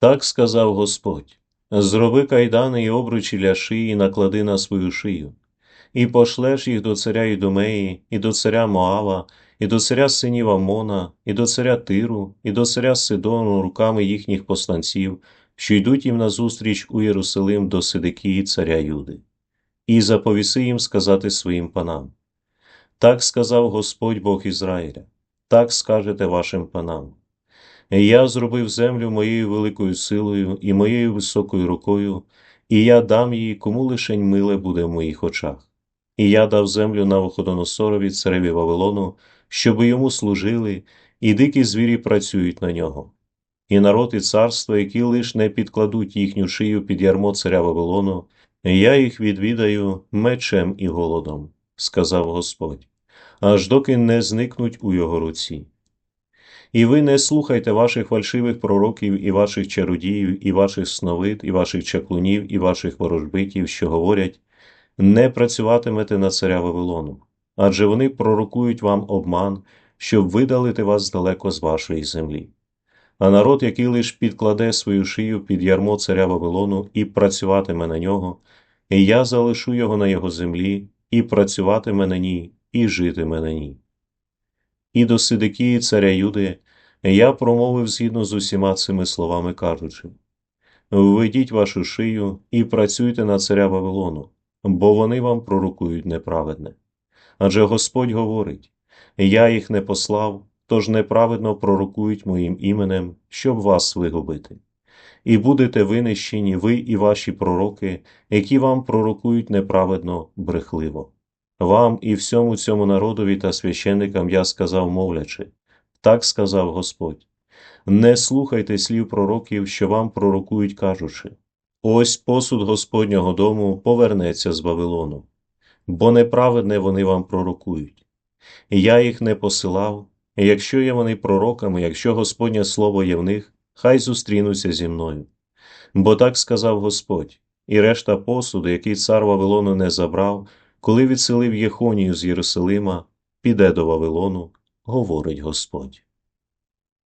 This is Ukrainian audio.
Так сказав Господь: Зроби кайдани і обручі для шиї, наклади на свою шию, і пошлеш їх до царя Ідомеї, і до царя Моава, і до царя синів Амона, і до царя Тиру, і до царя Сидону руками їхніх посланців, що йдуть їм назустріч у Єрусалим до Сидикії царя Юди, і заповіси їм сказати своїм панам. Так сказав Господь Бог Ізраїля, так скажете вашим панам. Я зробив землю моєю великою силою і моєю високою рукою, і я дам їй, кому лишень миле буде в моїх очах. І я дав землю Навуходоносорові цареві Вавилону, щоб йому служили, і дикі звірі працюють на нього. І народ і царство, які лиш не підкладуть їхню шию під ярмо царя Вавилону, я їх відвідаю мечем і голодом, сказав Господь, аж доки не зникнуть у його руці. І ви не слухайте ваших фальшивих пророків, і ваших чародіїв, і ваших сновид, і ваших чаклунів, і ваших ворожбитів, що говорять не працюватимете на царя Вавилону, адже вони пророкують вам обман, щоб видалити вас далеко з вашої землі. А народ, який лиш підкладе свою шию під ярмо царя Вавилону і працюватиме на нього, і я залишу його на його землі, і працюватиме на ній, і житиме на ній. І до Сидикії царя Юди я промовив згідно з усіма цими словами, кажучи: Введіть вашу шию і працюйте на царя Вавилону, бо вони вам пророкують неправедне. Адже Господь говорить: Я їх не послав, тож неправедно пророкують моїм іменем, щоб вас вигубити. І будете винищені ви і ваші пророки, які вам пророкують неправедно брехливо. Вам і всьому цьому народові та священникам я сказав, мовлячи, так сказав Господь. Не слухайте слів пророків, що вам пророкують, кажучи, ось посуд Господнього дому повернеться з Вавилону, бо неправедне вони вам пророкують. Я їх не посилав, і якщо є вони пророками, якщо Господнє слово є в них, хай зустрінуться зі мною. Бо так сказав Господь, і решта посуду, який цар Вавилону не забрав, коли відселив Єхонію з Єрусалима, піде до Вавилону, говорить Господь.